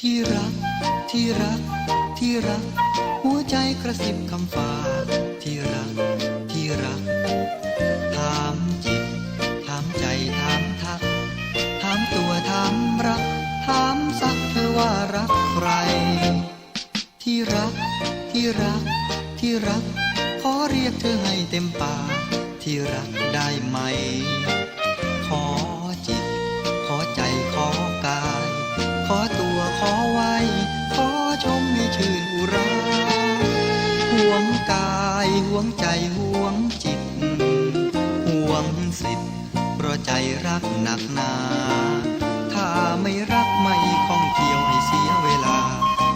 ที่รัก หัวใจกระซิบคำฝากที่รัก ที่รัก ถามจิต ถามใจ ถามทัก ถามตัวถามรัก ถามสักเธอว่ารักใคร ที่รัก ที่รัก ที่รัก ขอเรียกเธอให้เต็มปากที่รักได้ไหม ขอ กายห่วงใจห่วงจิต ห่วงสิทธิ์เพราะใจรักหนักหนา ถ้าไม่รักไม่ข้องเกี่ยวให้เสียเวลา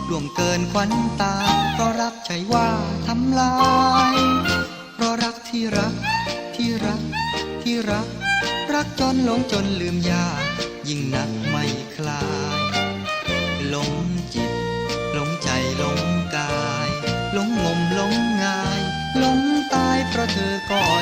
ล่วงเกินขวัญตา เพราะรักใช่ว่าทำลาย เพราะรักที่รักที่รักที่รัก รักจนหลงจนลืมยา ยิ่งนักไม่คลายหลงจิตหลงใจหลงกาย หลงงมหลงงายหลงตายเพราะเธอก่อน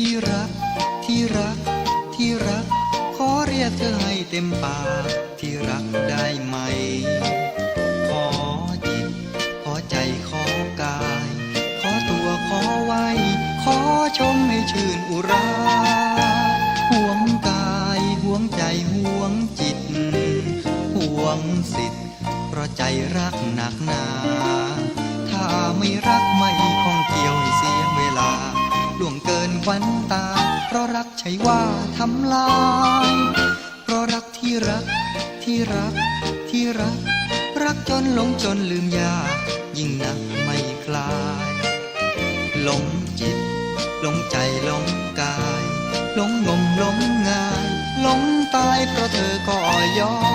ที่รัก ที่รัก ที่รัก ขอเรียกเธอให้เต็มปากที่รักได้ไหม ขอจิต ขอใจขอกาย ขอตัวขอไว้ ขอชมให้ชื่นอุราห่วงกายห่วงใจห่วงจิต ห่วงสิทธิ์เพราะใจรักหนักหนาถ้าไม่รักไม่ข้องเกี่ยวให้เสียเวลาล่วงเกิน ขวัญตา เพราะรักใช่ว่าทำลาย เพราะรักที่รัก ที่รัก ที่รัก รักจนหลงจนลืมยา ยิ่งนักไม่คลายหลงจิตหลงใจหลงกายหลงงมหลงงายหลงตายเพราะเธอก็ยอม